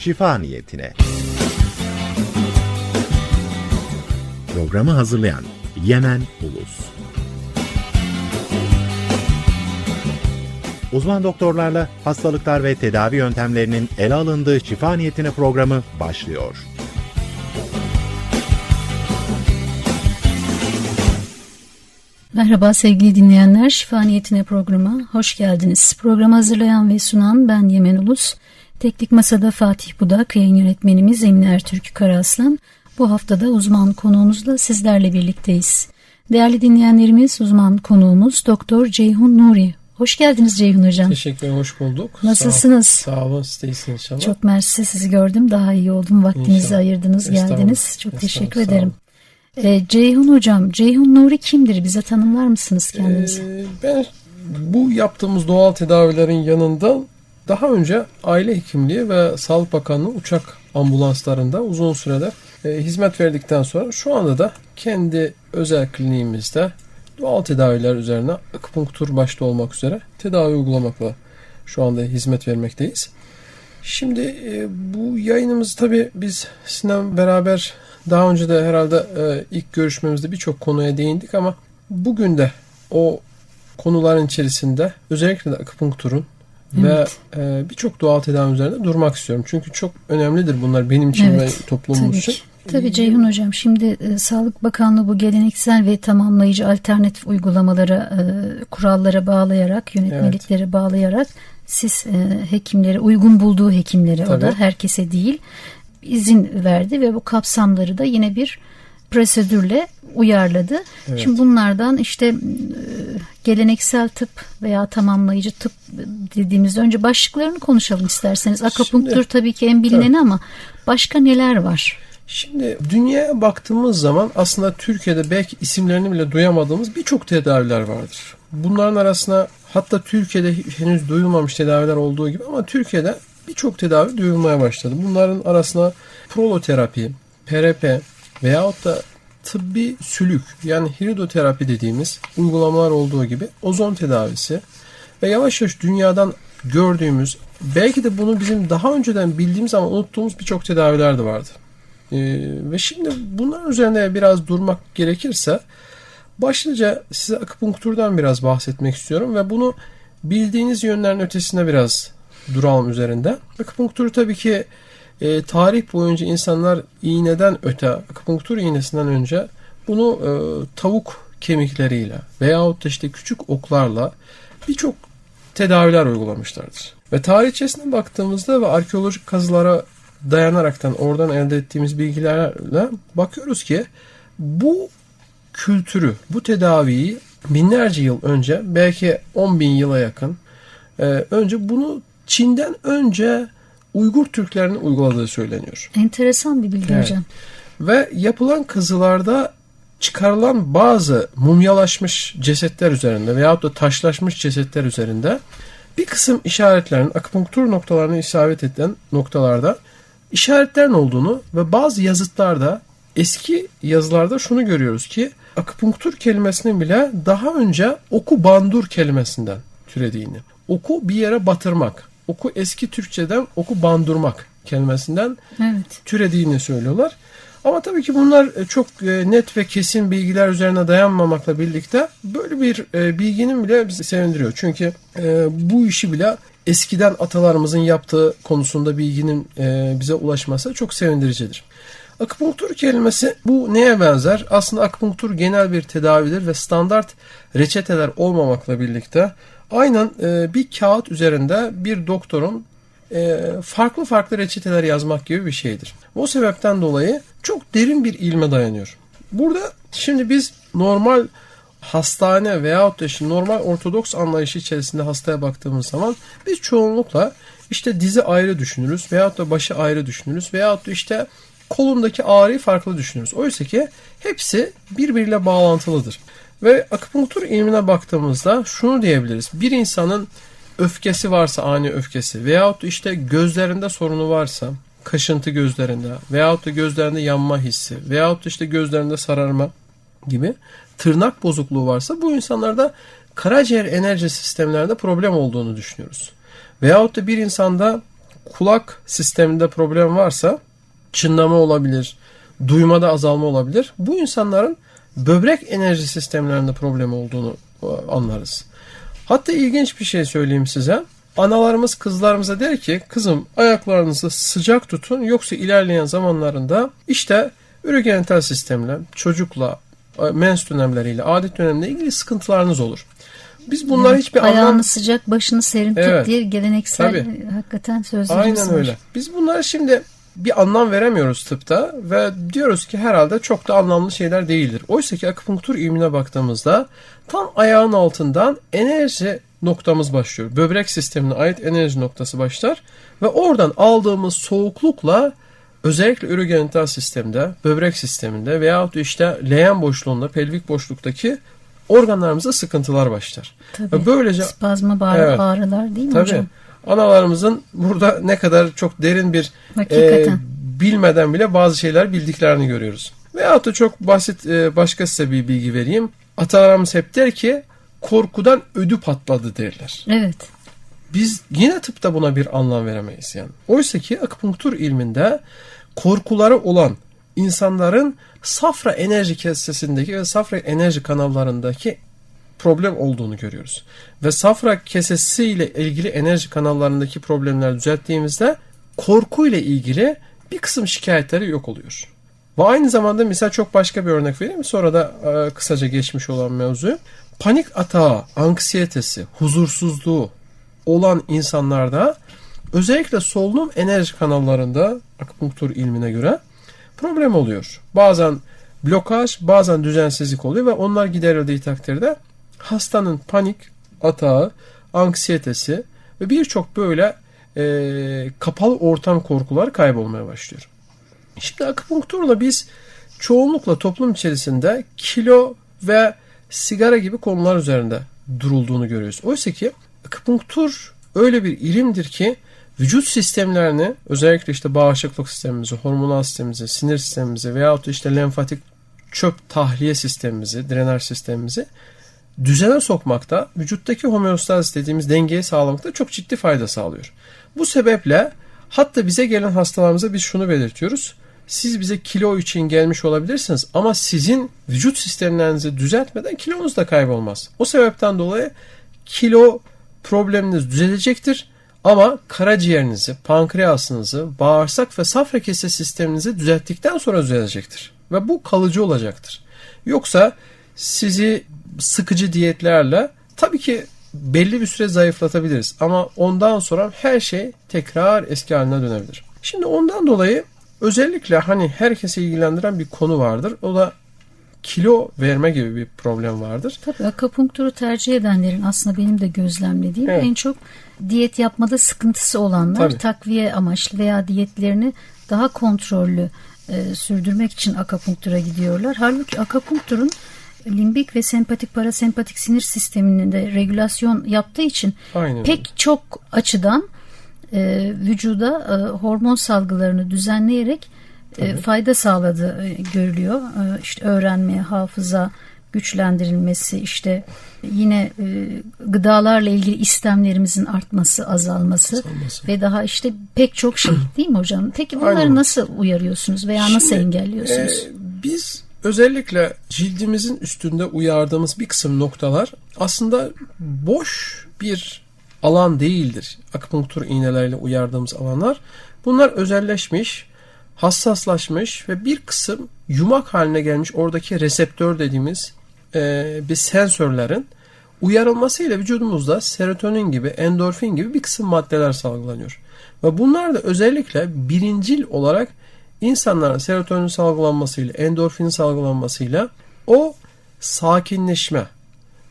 şifa niyetine. Programı hazırlayan Yemen Ulus. Uzman doktorlarla hastalıklar ve tedavi yöntemlerinin ele alındığı şifa niyetine programı başlıyor. Merhaba sevgili dinleyenler, Şifa Niyetine programa hoş geldiniz. Programı hazırlayan ve sunan ben Yemen Ulus. Teknik Masada Fatih Budak, yayın yönetmenimiz Emine Ertürk Karaslan. Bu haftada uzman konuğumuzla sizlerle birlikteyiz. Değerli dinleyenlerimiz, uzman konuğumuz Doktor Ceyhun Nuri. Hoş geldiniz Ceyhun Hocam. Teşekkür ederim, hoş bulduk. Nasılsınız? Sağ, sağ olun, siz de iyisiniz inşallah. Çok mersi sizi gördüm, daha iyi oldum. Vaktinizi İnşallah. ayırdınız, geldiniz. Çok teşekkür ederim. Ee, Ceyhun Hocam, Ceyhun Nuri kimdir? Bize tanımlar mısınız kendinizi? Ee, ben bu yaptığımız doğal tedavilerin yanında daha önce aile hekimliği ve Sağlık Bakanlığı uçak ambulanslarında uzun süreler e, hizmet verdikten sonra şu anda da kendi özel kliniğimizde doğal tedaviler üzerine akupunktur başta olmak üzere tedavi uygulamakla şu anda hizmet vermekteyiz. Şimdi e, bu yayınımızı tabii biz sizinle beraber daha önce de herhalde e, ilk görüşmemizde birçok konuya değindik ama bugün de o konuların içerisinde özellikle de akupunkturun Evet. ve e, birçok doğal tedavi üzerinde durmak istiyorum. Çünkü çok önemlidir bunlar benim için Evet, ve toplumumuz Tabii için. Tabii Ceyhun Hocam şimdi e, Sağlık Bakanlığı bu geleneksel ve tamamlayıcı alternatif uygulamalara, e, kurallara bağlayarak, yönetmeliklere bağlayarak siz e, hekimleri, uygun bulduğu hekimleri o da Tabii. herkese değil izin verdi ve bu kapsamları da yine bir prosedürle uyarladı. Evet. Şimdi bunlardan işte e, geleneksel tıp veya tamamlayıcı tıp dediğimizde önce başlıklarını konuşalım isterseniz. Akupunktur Şimdi- tabii ki en bilineni ama başka neler var? Şimdi dünyaya baktığımız zaman aslında Türkiye'de belki isimlerini bile duyamadığımız birçok tedaviler vardır. Bunların arasında hatta Türkiye'de henüz duyulmamış tedaviler olduğu gibi ama Türkiye'de birçok tedavi duyulmaya başladı. Bunların arasında proloterapi, PRP veyahut da tıbbi sülük yani hiridoterapi dediğimiz uygulamalar olduğu gibi ozon tedavisi ve yavaş yavaş dünyadan gördüğümüz belki de bunu bizim daha önceden bildiğimiz ama unuttuğumuz birçok tedaviler de vardı. Ee, ve şimdi bunların üzerine biraz durmak gerekirse başlıca size akupunkturdan biraz bahsetmek istiyorum ve bunu bildiğiniz yönlerin ötesine biraz duralım üzerinde. Akupunktur tabii ki e, tarih boyunca insanlar iğneden öte, akupunktur iğnesinden önce bunu e, tavuk kemikleriyle veyahut da işte küçük oklarla birçok tedaviler uygulamışlardır. Ve tarihçesine baktığımızda ve arkeolojik kazılara dayanaraktan oradan elde ettiğimiz bilgilerle bakıyoruz ki bu kültürü, bu tedaviyi binlerce yıl önce belki 10 bin yıla yakın e, önce bunu Çin'den önce Uygur Türklerinin uyguladığı söyleniyor. Enteresan bir bilgi Evet. hocam. Ve yapılan kazılarda çıkarılan bazı mumyalaşmış cesetler üzerinde veyahut da taşlaşmış cesetler üzerinde bir kısım işaretlerin akupunktur noktalarına isabet eden noktalarda işaretlerin olduğunu ve bazı yazıtlarda eski yazılarda şunu görüyoruz ki akupunktur kelimesinin bile daha önce oku bandur kelimesinden türediğini. Oku bir yere batırmak. Oku eski Türkçeden oku bandurmak kelimesinden Evet. türediğini söylüyorlar. Ama tabii ki bunlar e, çok e, net ve kesin bilgiler üzerine dayanmamakla birlikte böyle bir e, bilginin bile bizi sevindiriyor. Çünkü bu işi bile eskiden atalarımızın yaptığı konusunda bilginin bize ulaşması çok sevindiricidir. Akupunktur kelimesi bu neye benzer? Aslında akupunktur genel bir tedavidir ve standart reçeteler olmamakla birlikte aynen e, bir kağıt üzerinde bir doktorun e, farklı farklı reçeteler yazmak gibi bir şeydir. O sebepten dolayı çok derin bir ilme dayanıyor. Burada şimdi biz normal hastane veyahut da işte normal ortodoks anlayışı içerisinde hastaya baktığımız zaman biz çoğunlukla işte dizi ayrı düşünürüz veyahut da başı ayrı düşünürüz veyahut da işte kolundaki ağrıyı farklı düşünürüz. Oysa ki hepsi birbiriyle bağlantılıdır. Ve akupunktur ilmine baktığımızda şunu diyebiliriz. Bir insanın öfkesi varsa ani öfkesi veyahut işte gözlerinde sorunu varsa kaşıntı gözlerinde veyahut da gözlerinde yanma hissi veyahut da işte gözlerinde sararma gibi tırnak bozukluğu varsa bu insanlarda karaciğer enerji sistemlerinde problem olduğunu düşünüyoruz. Veyahut da bir insanda kulak sisteminde problem varsa çınlama olabilir, duymada azalma olabilir. Bu insanların böbrek enerji sistemlerinde problem olduğunu e, anlarız. Hatta ilginç bir şey söyleyeyim size. Analarımız kızlarımıza der ki kızım ayaklarınızı sıcak tutun yoksa ilerleyen zamanlarında işte ürogenital sistemle, çocukla, e, mens dönemleriyle, adet dönemle ilgili sıkıntılarınız olur. Biz bunlar hiçbir Ayağını anlam... sıcak başını serin tut Evet. diye geleneksel Tabii. e, hakikaten sözlerimiz Aynen var. öyle. Biz bunlara şimdi bir anlam veremiyoruz tıpta ve diyoruz ki herhalde çok da anlamlı şeyler değildir. Oysa ki akupunktur ilmine baktığımızda tam ayağın altından enerji noktamız başlıyor. Böbrek sistemine ait enerji noktası başlar ve oradan aldığımız soğuklukla özellikle ürogenital sistemde, böbrek sisteminde veyahut işte leğen boşluğunda, pelvik boşluktaki organlarımızda sıkıntılar başlar. Tabii. Böylece Spazma bağrı, Evet. ağrılar değil mi Tabii. hocam? Analarımızın burada ne kadar çok derin bir Hakikaten. e, bilmeden bile bazı şeyler bildiklerini görüyoruz. Veyahut da çok basit e, başka size bir bilgi vereyim. Atalarımız hep der ki korkudan ödü patladı derler. Evet. Biz yine tıpta buna bir anlam veremeyiz yani. Oysa ki akupunktur ilminde korkuları olan insanların safra enerji kesesindeki ve safra enerji kanallarındaki problem olduğunu görüyoruz. Ve safra kesesi ile ilgili enerji kanallarındaki problemleri düzelttiğimizde korku ile ilgili bir kısım şikayetleri yok oluyor. Ve aynı zamanda mesela çok başka bir örnek vereyim sonra da e, kısaca geçmiş olan mevzu. Panik atağı, anksiyetesi, huzursuzluğu olan insanlarda özellikle solunum enerji kanallarında akupunktur ilmine göre problem oluyor. Bazen blokaj, bazen düzensizlik oluyor ve onlar giderildiği takdirde hastanın panik atağı, anksiyetesi ve birçok böyle e, kapalı ortam korkular kaybolmaya başlıyor. Şimdi akupunkturla biz çoğunlukla toplum içerisinde kilo ve sigara gibi konular üzerinde durulduğunu görüyoruz. Oysa ki akupunktur öyle bir ilimdir ki vücut sistemlerini özellikle işte bağışıklık sistemimizi, hormonal sistemimizi, sinir sistemimizi veyahut işte lenfatik çöp tahliye sistemimizi, drenaj sistemimizi düzene sokmakta, vücuttaki homeostaz dediğimiz dengeyi sağlamakta çok ciddi fayda sağlıyor. Bu sebeple hatta bize gelen hastalarımıza biz şunu belirtiyoruz. Siz bize kilo için gelmiş olabilirsiniz ama sizin vücut sistemlerinizi düzeltmeden kilonuz da kaybolmaz. O sebepten dolayı kilo probleminiz düzelecektir ama karaciğerinizi, pankreasınızı, bağırsak ve safra kese sisteminizi düzelttikten sonra düzelecektir. Ve bu kalıcı olacaktır. Yoksa sizi sıkıcı diyetlerle tabii ki belli bir süre zayıflatabiliriz ama ondan sonra her şey tekrar eski haline dönebilir. Şimdi ondan dolayı özellikle hani herkese ilgilendiren bir konu vardır. O da kilo verme gibi bir problem vardır. Tabii akupunkturu tercih edenlerin aslında benim de gözlemlediğim Evet. en çok diyet yapmada sıkıntısı olanlar Tabii. takviye amaçlı veya diyetlerini daha kontrollü e, sürdürmek için akupunktura gidiyorlar. Halbuki akupunkturun limbik ve sempatik parasempatik sinir sisteminin de regülasyon yaptığı için Aynen pek çok açıdan e, vücuda e, hormon salgılarını düzenleyerek e, fayda sağladığı e, görülüyor. E, işte öğrenmeye, hafıza güçlendirilmesi, işte yine e, gıdalarla ilgili istemlerimizin artması, azalması Azalması. ve daha işte pek çok şey değil mi hocam? Peki bunları Aynen. nasıl uyarıyorsunuz veya nasıl Şimdi, engelliyorsunuz? Ee, biz özellikle cildimizin üstünde uyardığımız bir kısım noktalar aslında boş bir alan değildir. Akupunktur iğneleriyle uyardığımız alanlar. Bunlar özelleşmiş, hassaslaşmış ve bir kısım yumak haline gelmiş oradaki reseptör dediğimiz e, bir sensörlerin uyarılmasıyla vücudumuzda serotonin gibi, endorfin gibi bir kısım maddeler salgılanıyor. Ve bunlar da özellikle birincil olarak insanların serotonin salgılanmasıyla, endorfinin salgılanmasıyla o sakinleşme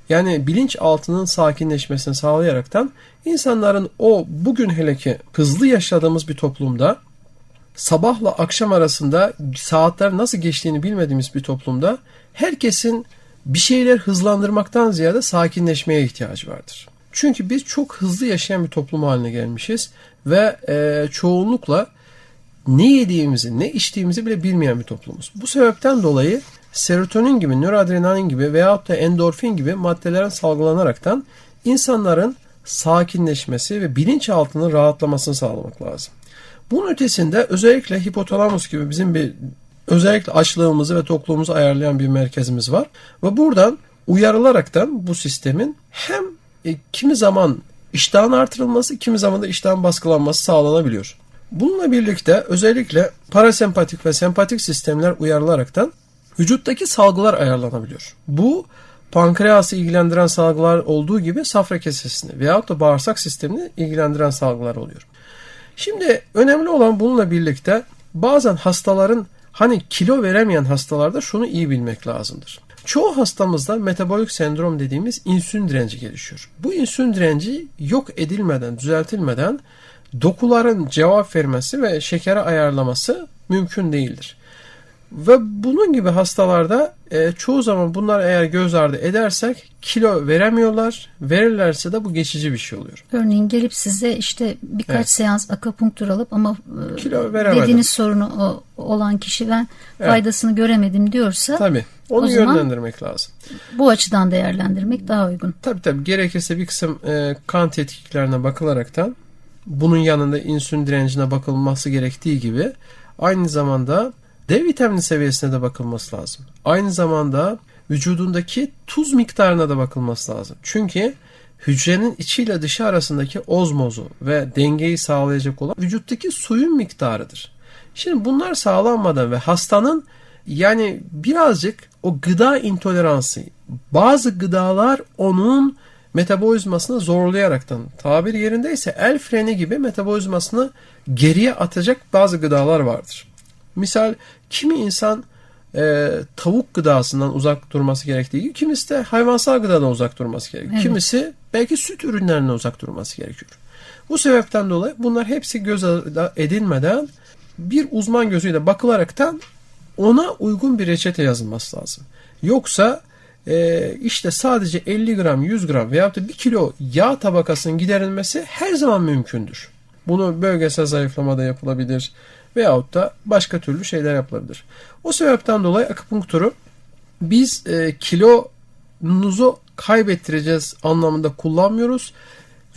yani bilinçaltının sakinleşmesini sağlayaraktan insanların o bugün hele ki hızlı yaşadığımız bir toplumda sabahla akşam arasında saatler nasıl geçtiğini bilmediğimiz bir toplumda herkesin bir şeyler hızlandırmaktan ziyade sakinleşmeye ihtiyacı vardır. Çünkü biz çok hızlı yaşayan bir toplum haline gelmişiz ve e, çoğunlukla ne yediğimizi ne içtiğimizi bile bilmeyen bir toplumuz. Bu sebepten dolayı serotonin gibi, nöroadrenalin gibi veyahut da endorfin gibi maddelerin salgılanaraktan insanların sakinleşmesi ve bilinçaltının rahatlamasını sağlamak lazım. Bunun ötesinde özellikle hipotalamus gibi bizim bir özellikle açlığımızı ve tokluğumuzu ayarlayan bir merkezimiz var. Ve buradan uyarılaraktan bu sistemin hem e, kimi zaman iştahın artırılması, kimi zaman da iştahın baskılanması sağlanabiliyor. Bununla birlikte özellikle parasempatik ve sempatik sistemler uyarılaraktan vücuttaki salgılar ayarlanabiliyor. Bu pankreası ilgilendiren salgılar olduğu gibi safra kesesini veyahut da bağırsak sistemini ilgilendiren salgılar oluyor. Şimdi önemli olan bununla birlikte bazen hastaların hani kilo veremeyen hastalarda şunu iyi bilmek lazımdır. Çoğu hastamızda metabolik sendrom dediğimiz insülin direnci gelişiyor. Bu insülin direnci yok edilmeden, düzeltilmeden dokuların cevap vermesi ve şekeri ayarlaması mümkün değildir. Ve bunun gibi hastalarda e, çoğu zaman bunlar eğer göz ardı edersek kilo veremiyorlar. Verirlerse de bu geçici bir şey oluyor. Örneğin gelip size işte birkaç Evet. seans akupunktur alıp ama e, Kilo veremedim. dediğiniz sorunu o- olan kişi ben Evet. faydasını göremedim diyorsa Tabii. Onu O yönlendirmek lazım. bu açıdan değerlendirmek daha uygun. Tabii tabii gerekirse bir kısım e, kan tetkiklerine bakılaraktan bunun yanında insülin direncine bakılması gerektiği gibi aynı zamanda D vitamini seviyesine de bakılması lazım. Aynı zamanda vücudundaki tuz miktarına da bakılması lazım. Çünkü hücrenin içiyle dışı arasındaki ozmozu ve dengeyi sağlayacak olan vücuttaki suyun miktarıdır. Şimdi bunlar sağlanmadan ve hastanın yani birazcık o gıda intoleransı bazı gıdalar onun metabolizmasını zorlayaraktan tabir yerindeyse el freni gibi metabolizmasını geriye atacak bazı gıdalar vardır. Misal kimi insan e, tavuk gıdasından uzak durması gerektiği gibi kimisi de hayvansal gıdadan uzak durması gerekiyor. Evet. Kimisi belki süt ürünlerinden uzak durması gerekiyor. Bu sebepten dolayı bunlar hepsi göz ardı edilmeden bir uzman gözüyle bakılaraktan ona uygun bir reçete yazılması lazım. Yoksa e, işte sadece 50 gram, 100 gram veyahut da 1 kilo yağ tabakasının giderilmesi her zaman mümkündür. Bunu bölgesel zayıflamada yapılabilir veyahut da başka türlü şeyler yapılabilir. O sebepten dolayı akupunkturu biz e, kilonuzu kaybettireceğiz anlamında kullanmıyoruz.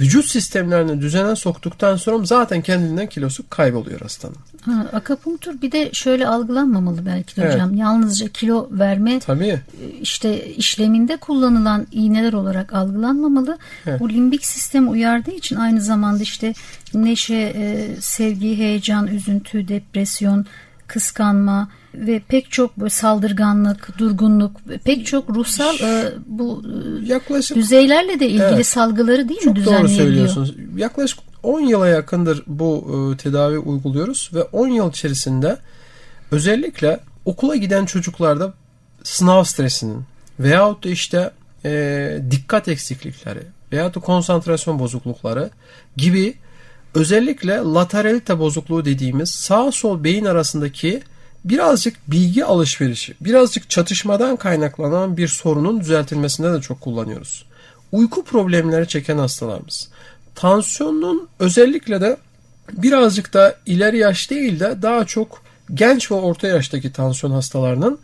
Vücut sistemlerini düzene soktuktan sonra zaten kendinden kilosu kayboluyor hastanın. Ha, akupunktur bir de şöyle algılanmamalı belki de Evet. hocam. Yalnızca kilo verme Tabii. işte işleminde kullanılan iğneler olarak algılanmamalı. Evet. Bu limbik sistem uyardığı için aynı zamanda işte neşe, e, sevgi, heyecan, üzüntü, depresyon, kıskanma ve pek çok saldırganlık, durgunluk, pek çok ruhsal e, bu e, Yaklaşık düzeylerle de ilgili Evet. salgıları değil mi Çok doğru söylüyorsunuz. Yaklaşık 10 yıla yakındır bu e, tedavi uyguluyoruz ve 10 yıl içerisinde özellikle okula giden çocuklarda sınav stresinin veyahut da işte e, dikkat eksiklikleri veyahut da konsantrasyon bozuklukları gibi özellikle lateralite bozukluğu dediğimiz sağ sol beyin arasındaki birazcık bilgi alışverişi, birazcık çatışmadan kaynaklanan bir sorunun düzeltilmesinde de çok kullanıyoruz. Uyku problemleri çeken hastalarımız. Tansiyonun özellikle de birazcık da ileri yaş değil de daha çok genç ve orta yaştaki tansiyon hastalarının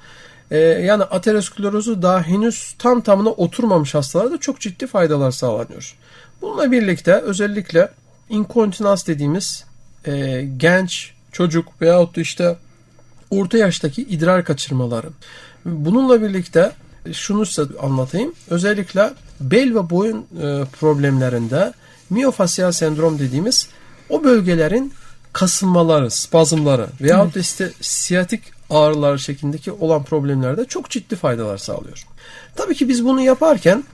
e, yani aterosklerozu daha henüz tam tamına oturmamış hastalarda çok ciddi faydalar sağlanıyor. Bununla birlikte özellikle inkontinans dediğimiz e, genç çocuk veyahut da işte orta yaştaki idrar kaçırmaları. Bununla birlikte şunu size anlatayım. Özellikle bel ve boyun e, problemlerinde miyofasyal sendrom dediğimiz o bölgelerin kasılmaları, spazmları veyahut da işte siyatik ağrılar şeklindeki olan problemlerde çok ciddi faydalar sağlıyor. Tabii ki biz bunu yaparken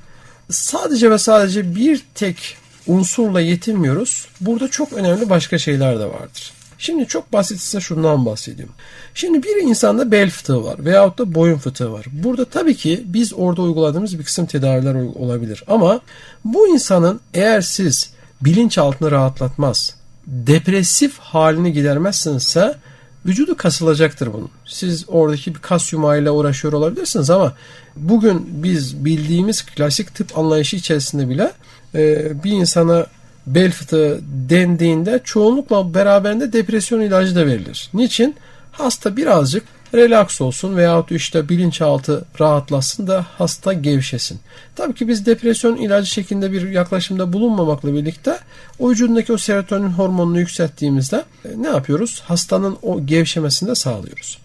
sadece ve sadece bir tek unsurla yetinmiyoruz. Burada çok önemli başka şeyler de vardır. Şimdi çok basit size şundan bahsedeyim. Şimdi bir insanda bel fıtığı var veyahut da boyun fıtığı var. Burada tabii ki biz orada uyguladığımız bir kısım tedaviler olabilir. Ama bu insanın eğer siz bilinçaltını rahatlatmaz, depresif halini gidermezsinizse vücudu kasılacaktır bunun. Siz oradaki bir kas yumağıyla uğraşıyor olabilirsiniz ama bugün biz bildiğimiz klasik tıp anlayışı içerisinde bile e, bir insana bel fıtığı dendiğinde çoğunlukla beraberinde depresyon ilacı da verilir. Niçin? Hasta birazcık relax olsun veyahut işte bilinçaltı rahatlasın da hasta gevşesin. Tabii ki biz depresyon ilacı şeklinde bir yaklaşımda bulunmamakla birlikte o vücudundaki o serotonin hormonunu yükselttiğimizde e, ne yapıyoruz? Hastanın o gevşemesini de sağlıyoruz.